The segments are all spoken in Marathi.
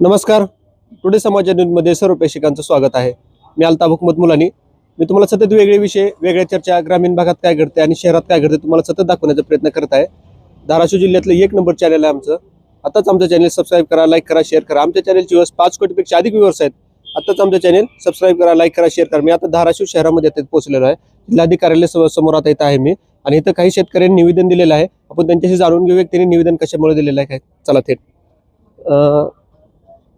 नमस्कार. टुडे समाचार न्यूजमध्ये सर्व प्रेक्षकांचं स्वागत आहे. मी अल्ताफ हुकमत मुलानी. मी तुम्हाला सतत वेगळे विषय वेगळ्या चर्चा ग्रामीण भागात काय घडते आणि शहरात काय घडते तुम्हाला सतत दाखवण्याचा प्रयत्न करत आहे. धाराशिव जिल्ह्यातलं एक नंबर चॅनल आहे आमचं. आताच आमचं चॅनल सबस्क्राईब करा लाईक करा शेअर करा. आमच्या चॅनलची व्ह्यूअर्स पाच कोटीपेक्षा अधिक व्यवर्स आहेत. आताच आमचं चॅनल सबस्क्राईब करा लाईक करा शेअर करा. मी आता धाराशिव शहरामध्ये आता पोहोचलेलो आहे. जिल्हाधिकार्यालय समोर समोर आता इथं आहे मी. आणि इथं काही शेतकऱ्यांनी निवेदन दिलेलं आहे. आपण त्यांच्याशी जाणून घेऊया व्यक्तीने त्यांनी निवेदन कशामुळे दिलेलं आहे. काय? चला थेट.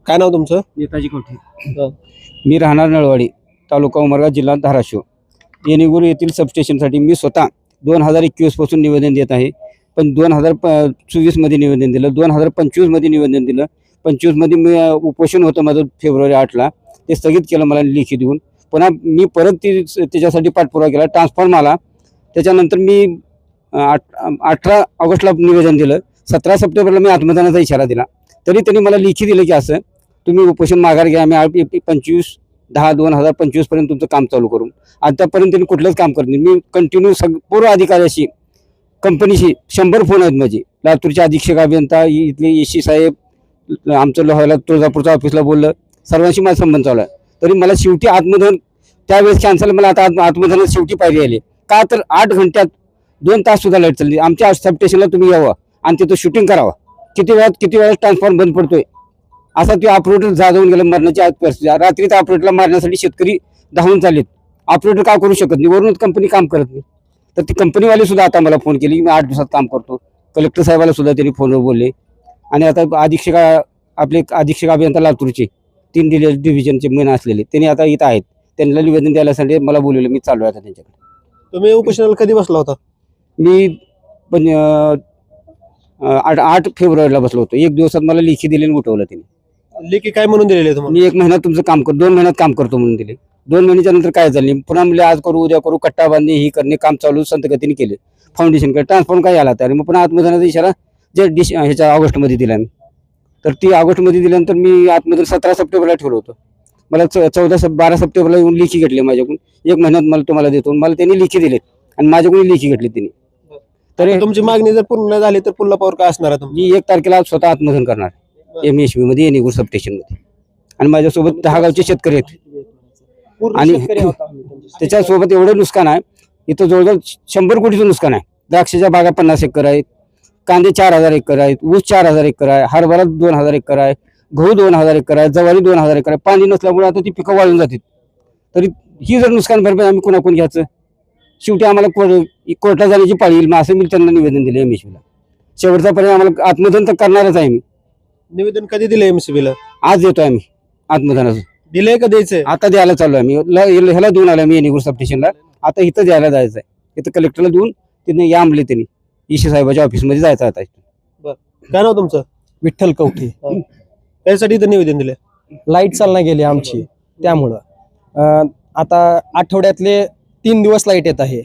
काय नाव तुमचं? नेताजी कोठे. मी राहणार नळवाडी तालुका उमरगा जिल्हा धाराशिव. येणेगुरू येथील सबस्टेशनसाठी मी स्वतः दोन हजार एकवीसपासून निवेदन देत आहे. पण दोन हजार प चोवीसमध्ये निवेदन दिलं दोन हजार पंचवीसमध्ये निवेदन दिलं. पंचवीसमध्ये मी उपोषण होतं माझं फेब्रुवारी आठला ते स्थगित केलं मला लेखी देऊन. पुन्हा मी परत ती त्याच्यासाठी पाठपुरावा केला. ट्रान्सफॉर्म आला. त्याच्यानंतर मी आठ अठरा ऑगस्टला निवेदन दिलं. सतरा सप्टेंबरला मी आत्मदानाचा इशारा दिला. तरी त्यांनी मला लेखी दिलं की असं तुम्ही उपोषण माघार घ्या आम्ही आठ- ए- पंचवीस दहा दोन हजार पंचवीसपर्यंत तुमचं काम चालू करू. आतापर्यंत त्यांनी कुठलंच काम करत नाही. मी कंटिन्यू सग पूर्व अधिकाऱ्याशी कंपनीशी शंभर फोन आहेत माझे. लातूरचे अधीक्षक अभियंता इ- इथले एशी साहेब आमचं लोहायला तुळजापूरच्या ऑफिसला बोललं. सर्वांशी माझा संबंध चालू आहे. तरी मला शेवटी आत्मधन त्यावेळेस कॅन्सल मला आता आत्म- आत्मधनात शेवटी पाहिजे आली. का तर आठ घंट्यात दोन तास सुद्धा लाइट चालली. आमच्या सबस्टेशनला तुम्ही यावं आणि तिथं शूटिंग करावं. किती वेळात किती वेळात ट्रान्सफॉर्म बंद पडतोय? असा ते ऑपरेटर जागवून गेलं मरणाची आज परिस्थिती रात्री त्या ऑपरेटरला मारण्यासाठी शेतकरी धावून चाललेत. ऑपरेटर का करू शकत नाही? वरूनच कंपनी काम करत नाही. तर ती कंपनीवाले सुद्धा आता मला फोन केली की मी आठ दिवसात काम करतो. कलेक्टर साहेबाला सुद्धा त्यांनी फोनवर बोलले. आणि आता अधीक्षक आपले अधीक्षक अभियंता लातूरचे तीन डिले डिव्हिजनचे मेन असलेले त्यांनी आता इथं आहेत. त्यांना निवेदन द्यायसाठी मला बोलवलं मी चालू आहे आता त्यांच्याकडे. तुम्ही उपोषणाला कधी बसला होता? मी पण आठ आठ फेब्रुवारीला बसलो होतो. एक दिवसात मला लेखी दिली आणि उठवलं त्यांनी. लेखी काय म्हणून दिलेले तुम्हाला? मी एक महिन्यात तुमचं काम करतो दोन महिन्यात काम करतो म्हणून दिले. दोन महिन्याच्या नंतर काय झाले पुन्हा म्हणले आज करू उद्या करू कट्टा बांधणे ही करणे काम चालू संत गतीने केले. फाउंडेशनकडे ट्रान्सफॉर्म काय आला तर मग पुन्हा आत्मदानाचा इशारा जे डिश ह्याच्या ऑगस्टमध्ये दिला मी. तर ती ऑगस्टमध्ये दिल्यानंतर मी आतमध्ये सतरा सप्टेंबरला ठेवलं होतं. मला चौदा सप बारा सप्टेंबरला येऊन लेखी घेतली माझ्याकडून. एक महिन्यात मला तुम्हाला देतो. मला त्यांनी लेखी दिलेत आणि माझ्याकडून लेखी घेतली त्यांनी. तर तुमची मागणी जर पूर्ण झाली तर पुन्हा पॉवर काय असणार आहे तुमची? मी एक तारखेला स्वतः आत्मधन करणार. एम एसमध्ये येणेगूर सबस्टेशनमध्ये. आणि माझ्यासोबत दहा गावचे शेतकरी आहेत. आणि-. त्याच्यासोबत एवढं नुकसान आहे. इथं जवळजवळ शंभर कोटीचं नुकसान आहे. द्राक्षाच्या बागा पन्नास एकर आहेत. कांदे चार हजार एकर आहेत. ऊस चार हजार एकर आहे. हरभरा दोन हजार एकर आहे. गहू दोन हजार एकर आहे. ज्वारी दोन हजार एकर आहे. पाणी नसल्यामुळे आता ती पिकं वाळून जातात तरी ही जर नुकसान भरपाई आम्ही कोणाकोण घ्यायचं? शेवटी आम्हाला कोर्ट कोर्टात जाण्याची पाळी येईल. मग असं मी त्यांना निवेदन दिलं एम शेवटचा पर्यंत आम्हाला आत्मधन तर करणारच आहे मी. निवेदन कधी दिलं एमसीबी ला? आज देतो आम्ही आत्मधनाचं दिलंय का द्यायचंय? आता द्यायला चालू आहे मी ल- ह्याला देऊन आलो मी येणेगूर सब स्टेशनला आता इथं द्यायला जायचं आहे इथं कलेक्टरला देऊन तिथे या आणले त्यांनी ईशी साहेबाच्या ऑफिसमध्ये जायचं आता काय नाव तुमचं? विठ्ठल कवठे. त्यासाठी इथं निवेदन दिलंय? लाइट चालना गेली आमची त्यामुळं. अं, आता आठवड्यातले तीन दिवस लाइट येत आहे.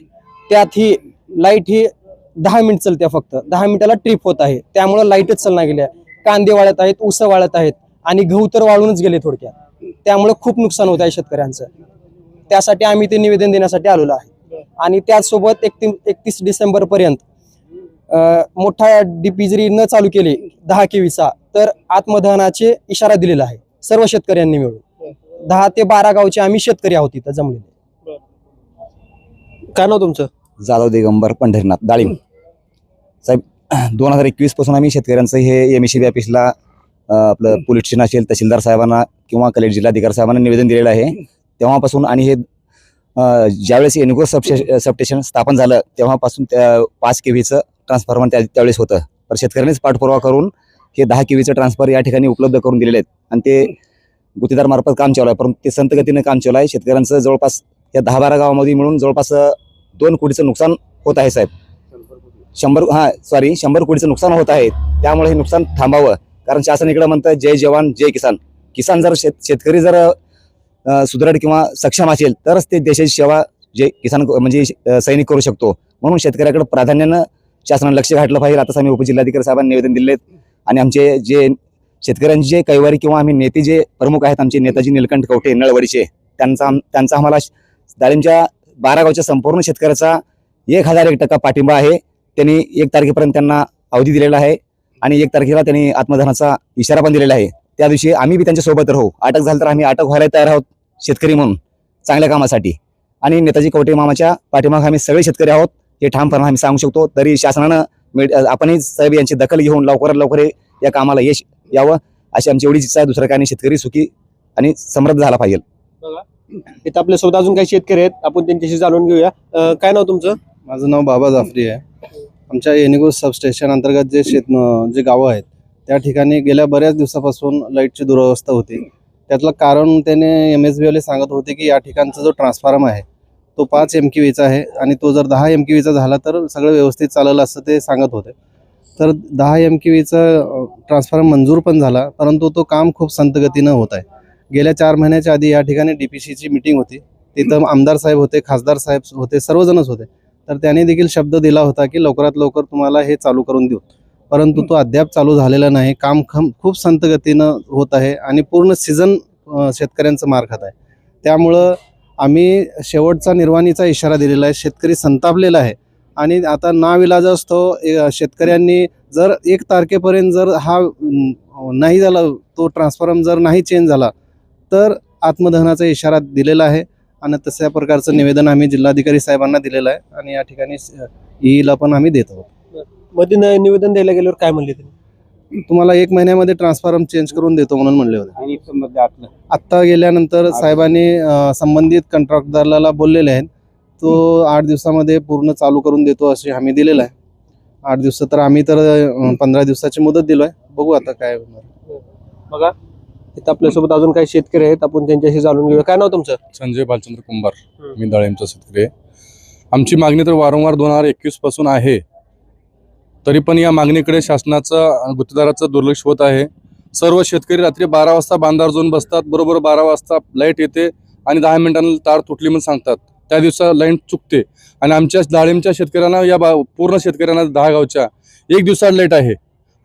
त्यात ही लाइट ही दहा मिनिट चालते फक्त. दहा मिनिटाला ट्रिप होत आहे. त्यामुळं लाईटच चालना गेल्या. कांदे वाळत आहेत ऊस वाळत आहेत आणि गहू तर वाळूनच गेले थोडक्यात. त्यामुळं खूप नुकसान होत आहे शेतकऱ्यांचं. त्यासाठी आम्ही ते निवेदन देण्यासाठी आलेलो आहे. आणि त्याचसोबत एकतीस एकतीस डिसेंबर पर्यंत मोठा डीपी जरी न चालू केले दहा केवीचा तर आत्मदहनाचे इशारा दिलेला आहे सर्व शेतकऱ्यांनी मिळून. दहा ते बारा गावचे आम्ही शेतकरी आहोत इथं जमलेले. काय नाव तुमचं? जाधव दिगंबर पंढरीनाथ डाळिंब. साहेब दोन हजार एकवीसपासून आम्ही शेतकऱ्यांचं हे एम एस ऑफिसला अं, आपलं पोलीस स्टेशन असेल तहसीलदार साहेबांना किंवा कलेक्टर जिल्हाधिकारी साहेबांना निवेदन दिलेलं आहे. तेव्हापासून आणि हे ज्यावेळेस एनुगो सबस्टे सबस्टेशन स्थापन झालं तेव्हापासून त्या पाच के व्हीचं ट्रान्सफॉर्मर त्या त्यावेळेस होतं. तर शेतकऱ्यांनीच पाठपुरावा करून हे दहा के व्हीचं ट्रान्सफर या ठिकाणी उपलब्ध करून दिलेले आहेत. आणि ते गुत्तेदार मार्फत काम चालू आहे. परंतु ते संत गतीनं काम चालू आहे. शेतकऱ्यांचं जवळपास या दहा बारा गावामध्ये मिळून जवळपास दोन कोटीचं नुकसान होत आहे साहेब. शंभर हा सॉरी शंभर कोटीचं नुकसान होत आहे. त्यामुळे हे नुकसान थांबावं. कारण शासन इकडं म्हणतं जय जवान जय किसान. किसान जर शेत शेतकरी जर सुदृढ किंवा सक्षम असेल तरच ते देशाची सेवा जे किसान म्हणजे सैनिक करू शकतो. म्हणून शेतकऱ्याकडे प्राधान्यानं शासनानं लक्ष घातलं पाहिजे. आता आम्ही उपजिल्हाधिकारी साहेबांनी निवेदन दिलेत. आणि आमचे जे शेतकऱ्यांचे जे कैवारी किंवा आम्ही नेते जे प्रमुख आहेत आमचे नेताजी निलकंठ कवठे नळवडीचे त्यांचा त्यांचा आम्हाला दाळिंबच्या बारा गावच्या संपूर्ण शेतकऱ्याचा एक हजार एक टक्का पाठिंबा आहे. त्यांनी एक तारखेपर्यंत त्यांना अवधी दिलेला आहे आणि एक तारखेला त्यांनी आत्मधनाचा इशारा पण दिलेला आहे. त्या दिवशी आम्ही बी त्यांच्यासोबत राहू अटक झालं तर आम्ही अटक व्हायला तयार आहोत शेतकरी म्हणून चांगल्या कामासाठी. आणि नेताजी कवटे मामाच्या पाठीमागे आम्ही सगळे शेतकरी आहोत हे ठामपणे आम्ही सांगू शकतो. तरी शासनानं मिड- आपणही साहेब यांची दखल घेऊन लवकरात लवकर हे- या कामाला यश यावं अशी आमची एवढीच इच्छा आहे. दुसरं काही शेतकरी सुखी आणि समृद्ध झाला पाहिजे. इथं आपल्यासोबत अजून काही शेतकरी आहेत. आपण त्यांच्याशी जाणून घेऊया. काय नाव तुमचं? माझं नाव बाबा जाफरी आहे. आमच्या येणेगूर सबस्टेशन अंतर्गत जे शेत जे गावं आहेत त्या ठिकाणी गेल्या बऱ्याच दिवसापासून लाईटची दुरवस्था होती. त्यातलं कारण त्याने एम एस बीवाले सांगत होते की या ठिकाणचा जो ट्रान्सफॉर्म आहे तो पाच एम वीचा आहे आणि तो जर दहा एम वीचा झाला तर सगळं व्यवस्थित चालेल असं ते सांगत होते. तर दहा एम वीचा ट्रान्सफॉर्म मंजूर पण झाला परंतु तो काम खूप संतगतीनं होत आहे. गेल्या चार महिन्याच्या आधी या ठिकाणी डी पी सीची मिटिंग होती. तिथं आमदार साहेब होते खासदार साहेब होते सर्वजणच होते. तर त्याने देखील शब्द दिला होता की लवकरात लवकर तुम्हाला हे चालू करून देऊ. परंतु तो अद्याप चालू झालेला नाही. काम खम खूप संत गतीनं होत आहे आणि पूर्ण सीझन शेतकऱ्यांचं मार खात आहे. त्यामुळं आम्ही शेवटचा निर्वाणीचा इशारा दिलेला आहे. शेतकरी संतापलेला आहे. आणि आता नाविलाज असतो ए- शेतकऱ्यांनी जर एक तारखेपर्यंत जर हा नाही झाला तो ट्रान्सफॉर्म जर नाही चेंज झाला तर आत्मदहनाचा इशारा दिलेला आहे. आणि तशा प्रकारचं निवेदन आम्ही जिल्हाधिकारी साहेबांना दिलेलं आहे आणि या ठिकाणी ईला पण आम्ही देत आहोत. मध्ये निवेदन द्यायला गेल्यावर काय म्हणले त्यांनी तुम्हाला एक महिन्यामध्ये ट्रान्सफॉर्म चेंज करून देतो म्हणून म्हणले होते. आत्ता गेल्यानंतर साहेबांनी संबंधित कंत्राटदाराला बोललेले आहेत. तो आठ दिवसामध्ये पूर्ण चालू करून देतो अशी हमी दिलेला आहे. आठ दिवस तर आम्ही तर पंधरा दिवसाची मुदत दिलोय. बघू आता काय होणार. बघा. इथं आपल्यासोबत अजून काही शेतकरी आहेत आपण त्यांच्याशी जाणून घेऊया. काय नाव तुमचं? संजय बालचंद्र कुंभार. मी दळेमचा शेतकरी आहे. आमची मागणी तर वारंवार दोन हजार एकवीसपासून आहे. तरी पण या मागणीकडे शासनाचं गुत्तेदाराचं दुर्लक्ष होत आहे. सर्व शेतकरी रात्री बारा वाजता बांधावर जाऊन बसतात. बरोबर बारा वाजता लाइट येते आणि दहा मिनिटांना तार तुटली म्हणून सांगतात. त्या दिवसा लाइट चुकते. आणि आमच्या डाळिंबच्या शेतकऱ्यांना या बा पूर्ण शेतकऱ्यांना दहा गावच्या एक दिवसात लाइट आहे.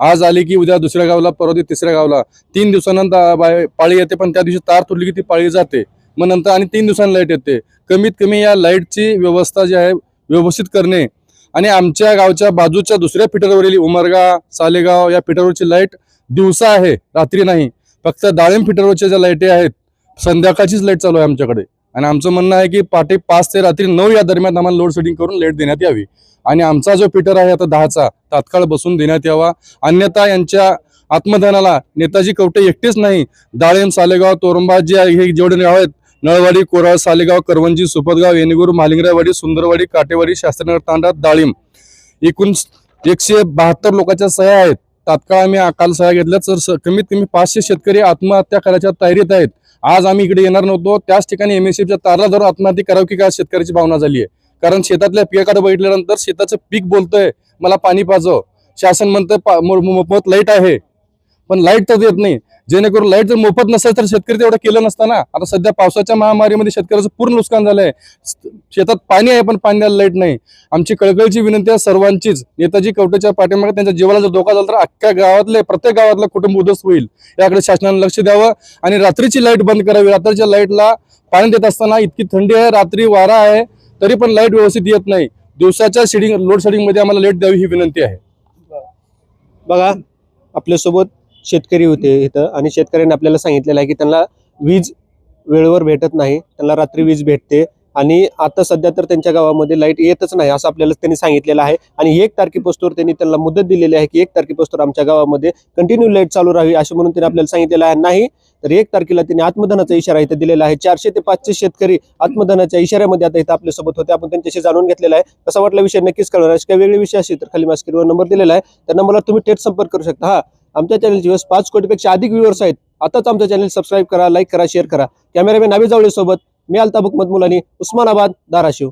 आज आली की उद्या दुसऱ्या गावला परवा दिवशी तिसऱ्या गावला. तीन दिवसानंतर पाळी येते पण त्या दिवशी तार तुटली की ती पाळी जाते. मग नंतर आणि तीन दिवसांनी लाइट येते. कमीत कमी या लाईटची व्यवस्था जी आहे व्यवस्थित करणे. आणि आमच्या गावच्या बाजूच्या दुसऱ्या फिटरवरील उमरगा सालेगाव या फिटरवरची लाइट दिवसा आहे रात्री नाही. फक्त डाळिंब फिटरवरच्या ज्या लाईटी आहेत संध्याकाळचीच लाइट चालू आहे आमच्याकडे. आणि आमचं म्हणणं आहे की पहाटे पाच ते रात्री नऊ या दरम्यान आम्हाला लोड शेडिंग करून लेट देण्यात यावी. आणि आमचा जो फिटर आहे आता दहाचा तात्काळ बसून देण्यात यावा. अन्यथा यांच्या आत्मदानाला नेताजी कवटे एकटेच नाही. दाळेम सालेगाव तोरंबा जे आहे हे जेवढे गाव आहेत नळवाडी कोराळ सालेगाव करवंजी सुपतगाव येणेगूर मालिंगरावाडी सुंदरवाडी काटेवाडी शास्त्रीनगर तांडा डाळिंब एकूण एकशे बहात्तर लोकांच्या सह्या आहेत. तात्काळ आम्ही अकाल सह्या घेतल्या तर स- कमीत कमी पाचशे शेतकरी आत्महत्या करायच्या तयारीत आहेत. आज आम्ही इकडे येणार नव्हतो. त्याच ठिकाणी एमएसएफच्या तारला धरून आत्महत्या करावं की काय शेतकऱ्याची भावना झाली आहे. कारण शेतातल्या पिकाकडे बघितल्यानंतर शेताचं पीक बोलतंय मला पाणी पाजव. शासन म्हणतं पा- मो- मोफत लाइट आहे. पण लाइट तर देत नाही. जेणेकरून लाइट जर मोफत नसेल तर शेतकरी तेवढं केलं नसताना. आता सध्या पावसाच्या महामारीमध्ये शेतकऱ्याचं पूर्ण नुकसान झालंय. आहे शेतात पाणी आहे पण पाण्याला लाइट नाही. आमची कळकळीची विनंती आहे सर्वांचीच. नेताजी कवटेच्या पाठीमागे त्यांच्या जीवाला जर धोका झाला तर अख्ख्या गावातले प्रत्येक गावातलं कुटुंब उद्ध्वस्त होईल. याकडे शासनाने लक्ष द्यावं आणि रात्रीची लाइट बंद करावी. रात्रीच्या लाईटला पाणी देत असताना इतकी थंडी आहे रात्री वारा आहे तरी पण लाइट व्यवस्थित येत नाही. दिवसाच्या शेडिंग लोड शेडिंगमध्ये आम्हाला लाइट द्यावी ही विनंती आहे. बघा आपल्यासोबत शेतकरी होते इथं. आणि शेतकऱ्यांनी आपल्याला सांगितलेलं आहे की त्यांना वीज वेळेवर भेटत नाही. त्यांना रात्री वीज भेटते. आणि आता सध्या तर त्यांच्या गावामध्ये लाइट येतच नाही असं आपल्याला त्यांनी सांगितलेलं आहे. आणि एक तारखेपासून त्यांनी त्यांना मुदत दिलेली आहे की एक तारखेपासून आमच्या गावामध्ये कंटिन्यू लाइट चालू राहावी असं म्हणून त्यांनी आपल्याला सांगितलेलं आहे. नाही तर एक तारखेला त्यांनी आत्मदानाचा इशारा इथं दिलेला आहे. चारशे ते पाचशे शेतकरी आत्मदानाच्या इशाऱ्यामध्ये आता इथं आपल्यासोबत होते. आपण त्यांच्याशी जाणून घेतलेला आहे. कसा वाटला विषय नक्कीच कळणार. काही वेगळे विषय असतील तर खाली मास्किरवर नंबर दिलेला आहे. त्या नंबरला तुम्ही थेट संपर्क करू शकता. हा. आमच्या चॅनलची व्यवस्था पाच कोटीपेक्षा अधिक व्ह्युअर्स आहेत. आताच आमचं चॅनल सबस्क्राईब करा लाईक करा शेअर करा. कॅमेरामॅन नावी जावळे सोबत मी अल्ताबुक हुकमत मुलानी उस्मानाबाद धाराशिव.